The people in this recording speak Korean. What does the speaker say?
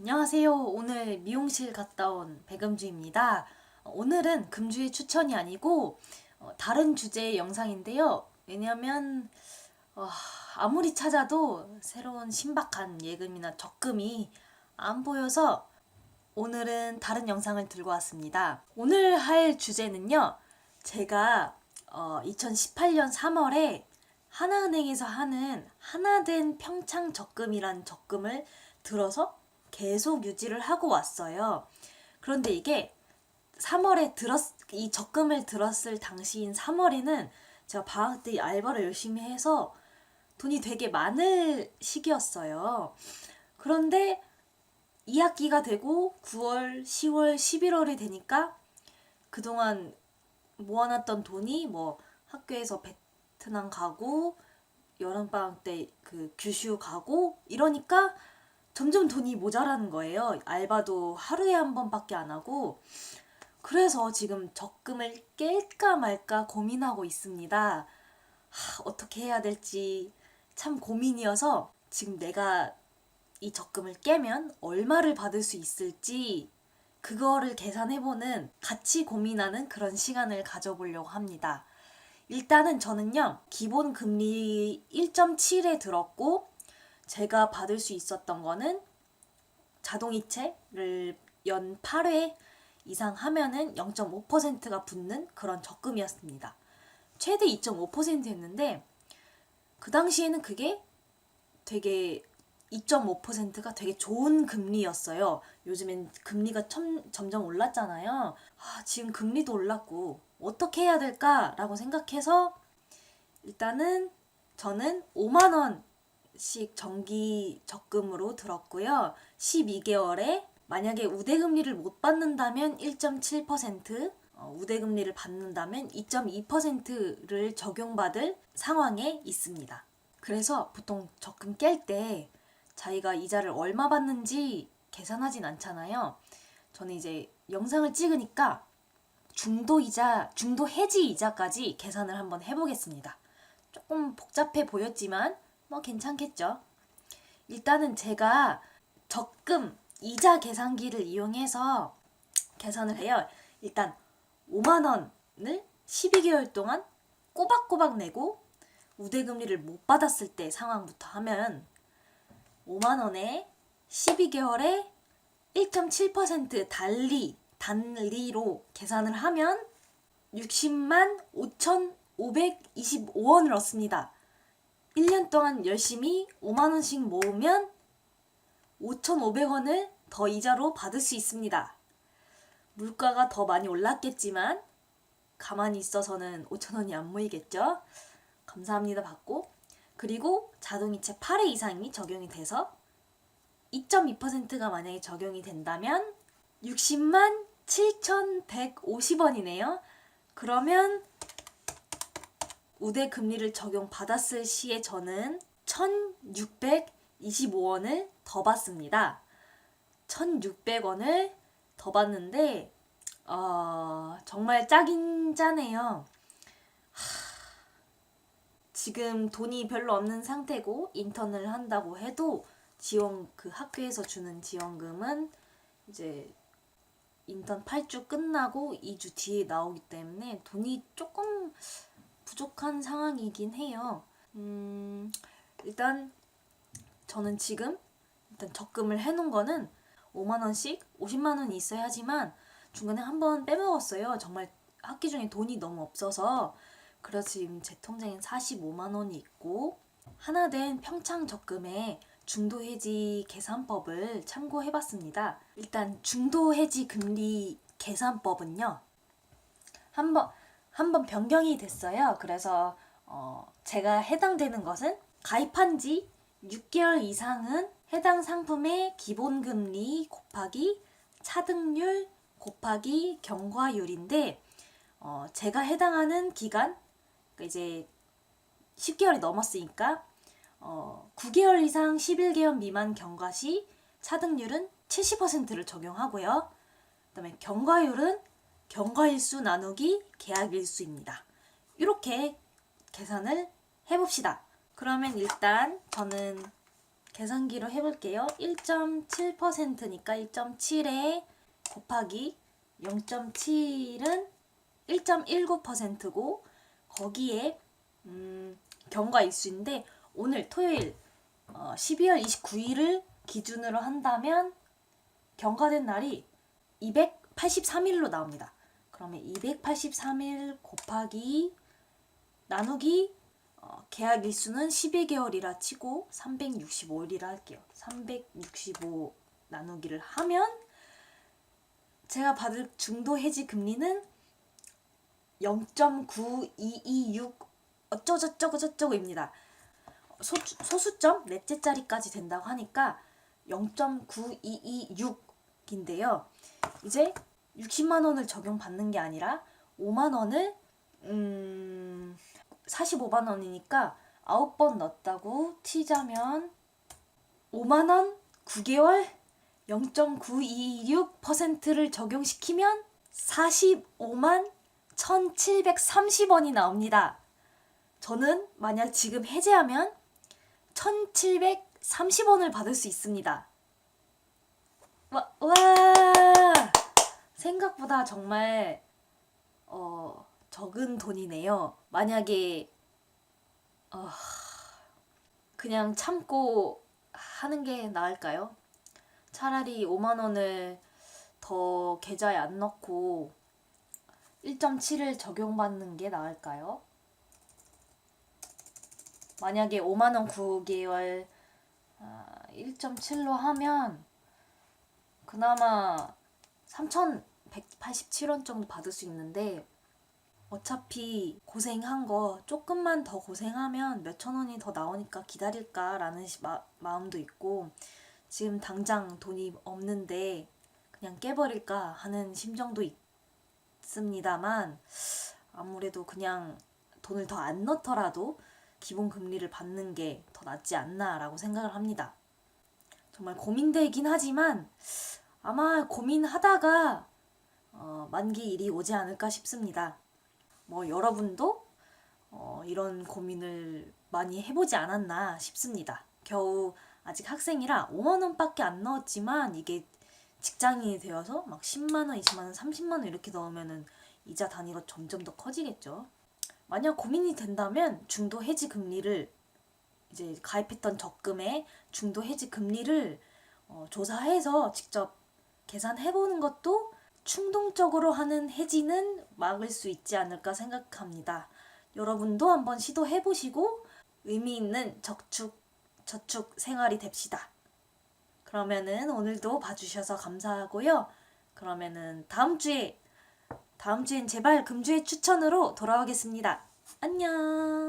안녕하세요. 오늘 미용실 갔다 온 백음주입니다. 어, 오늘은 금주의 추천이 아니고 어, 다른 주제의 영상인데요. 왜냐하면 어, 아무리 찾아도 새로운 신박한 예금이나 적금이 안 보여서 오늘은 다른 영상을 들고 왔습니다. 오늘 할 주제는요. 제가 어, 2018년 3월에 하나은행에서 하는 하나된 평창 적금이란 적금을 들어서 계속 유지를 하고 왔어요. 그런데 이게 3월에 들었 이 적금을 들었을 당시인 3월에는 제가 방학 때 알바를 열심히 해서 돈이 되게 많을 시기였어요. 그런데 2학기가 되고 9월, 10월, 11월이 되니까 그동안 모아놨던 돈이 뭐 학교에서 베트남 가고 여름방학 때 그 규슈 가고 이러니까 점점 돈이 모자라는 거예요. 알바도 하루에 한 번밖에 안 하고. 그래서 지금 적금을 깰까 말까 고민하고 있습니다. 하, 어떻게 해야 될지 참 고민이어서 지금 내가 이 적금을 깨면 얼마를 받을 수 있을지 그거를 계산해보는 같이 고민하는 그런 시간을 가져보려고 합니다. 일단은 저는요, 기본 금리 1.7에 들었고, 제가 받을 수 있었던 거는 자동이체를 연 8회 이상 하면은 0.5%가 붙는 그런 적금이었습니다. 최대 2.5%였는데 그 당시에는 그게 되게 2.5%가 되게 좋은 금리였어요. 요즘엔 금리가 점, 점점 올랐잖아요. 아, 지금 금리도 올랐고 어떻게 해야 될까라고 생각해서 일단은 저는 5만 원 씩 정기 적금으로 들었고요. 12개월에 만약에 우대금리를 못 받는다면 1.7%, 어, 우대금리를 받는다면 2.2%를 적용받을 상황에 있습니다. 그래서 보통 적금 깰 때 자기가 이자를 얼마 받는지 계산하진 않잖아요. 저는 이제 영상을 찍으니까 중도 이자, 중도 해지 이자까지 계산을 한번 해보겠습니다. 조금 복잡해 보였지만 뭐 괜찮겠죠. 일단은 제가 적금 이자 계산기를 이용해서 계산을 해요. 일단 5만 원을 12개월 동안 꼬박꼬박 내고 우대금리를 못 받았을 때 상황부터 하면 5만 원에 12개월에 1.7% 달리 단리로 계산을 하면 60만 5,525원을 얻습니다. 1년 동안 열심히 5만 원씩 모으면 5,500원을 더 이자로 받을 수 있습니다. 물가가 더 많이 올랐겠지만 가만히 있어서는 5,000원이 안 모이겠죠? 감사합니다 받고 그리고 자동이체 8회 이상이 적용이 돼서 2.2%가 만약에 적용이 된다면 60만 7,150원이네요. 그러면 우대 금리를 적용 받았을 시에 저는 1,625원을 더 받습니다. 1,600원을 더 받는데 어, 정말 짜긴 짜네요. 하, 지금 돈이 별로 없는 상태고 인턴을 한다고 해도 지원 그 학교에서 주는 지원금은 이제 인턴 8주 끝나고 2주 뒤에 나오기 때문에 돈이 조금 부족한 상황이긴 해요. 음, 일단 저는 지금 일단 적금을 해놓은 거는 5만 원씩 50만 원이 있어야 하지만 중간에 한 번 빼먹었어요. 정말 학기 중에 돈이 너무 없어서 그래서 지금 제 통장엔 45만 원이 있고 하나된 평창 적금에 중도 해지 계산법을 참고해 봤습니다. 일단 중도 해지 금리 계산법은요. 한번 한번 변경이 됐어요. 그래서 어, 제가 해당되는 것은 가입한 지 6개월 이상은 해당 상품의 기본 금리 곱하기 차등률 곱하기 경과율인데 어, 제가 해당하는 기간 그러니까 이제 10개월이 넘었으니까 어, 9개월 이상 11개월 미만 경과 시 차등률은 70%를 적용하고요. 그다음에 경과율은 경과일수 나누기 계약일수입니다. 이렇게 계산을 해봅시다. 그러면 일단 저는 계산기로 해볼게요. 1.7%니까 1.7에 곱하기 0.7은 1.19%고 거기에 음, 경과 일수인데 오늘 토요일 어, 12월 29일을 기준으로 한다면 경과된 날이 283일로 나옵니다. 그러면 283일 곱하기 나누기 어, 계약 일수는 12개월이라 치고 365일이라 할게요. 365 나누기를 하면 제가 받을 중도 해지 금리는 0.9226 어쩌고저쩌고 저쩌고입니다. 소, 소수점 넷째 자리까지 된다고 하니까 0.9226인데요. 이제 60만 원을 적용받는 게 아니라 5만 원을 음 45만 원이니까 9번 넣었다고 치자면 5만 원 9개월 0.926%를 적용시키면 45만 1,730원이 나옵니다. 저는 만약 지금 해제하면 1,730원을 받을 수 있습니다. 와, 와 생각보다 정말 어, 적은 돈이네요. 만약에 어, 그냥 참고 하는 게 나을까요? 차라리 5만 원을 더 계좌에 안 넣고 1.7을 적용받는 게 나을까요? 만약에 5만 원 9개월 1.7로 하면 그나마 3,187원 정도 받을 수 있는데 어차피 고생한 거 조금만 더 고생하면 몇천 원이 더 나오니까 기다릴까라는 시- 마, 마음도 있고 지금 당장 돈이 없는데 그냥 깨버릴까 하는 심정도 있습니다만 아무래도 그냥 돈을 더 안 넣더라도 기본 금리를 받는 게 더 낫지 않나라고 생각을 합니다. 정말 고민되긴 하지만 아마 고민하다가 어, 만기 일이 오지 않을까 싶습니다. 뭐 여러분도 어, 이런 고민을 많이 해보지 않았나 싶습니다. 겨우 아직 학생이라 5만 원밖에 안 넣었지만 이게 직장인이 되어서 막 10만 원, 20만 원, 30만 원 이렇게 넣으면은 이자 단위가 점점 더 커지겠죠. 만약 고민이 된다면 중도 해지 금리를 이제 가입했던 적금에 중도 해지 금리를 어, 조사해서 직접 계산해 보는 것도 충동적으로 하는 해지는 막을 수 있지 않을까 생각합니다. 여러분도 한번 시도해 보시고 의미 있는 적축 저축 생활이 됩시다. 그러면은 오늘도 봐주셔서 감사하고요. 그러면은 다음 주에 다음 주엔 제발 금주의 추천으로 돌아오겠습니다. 안녕.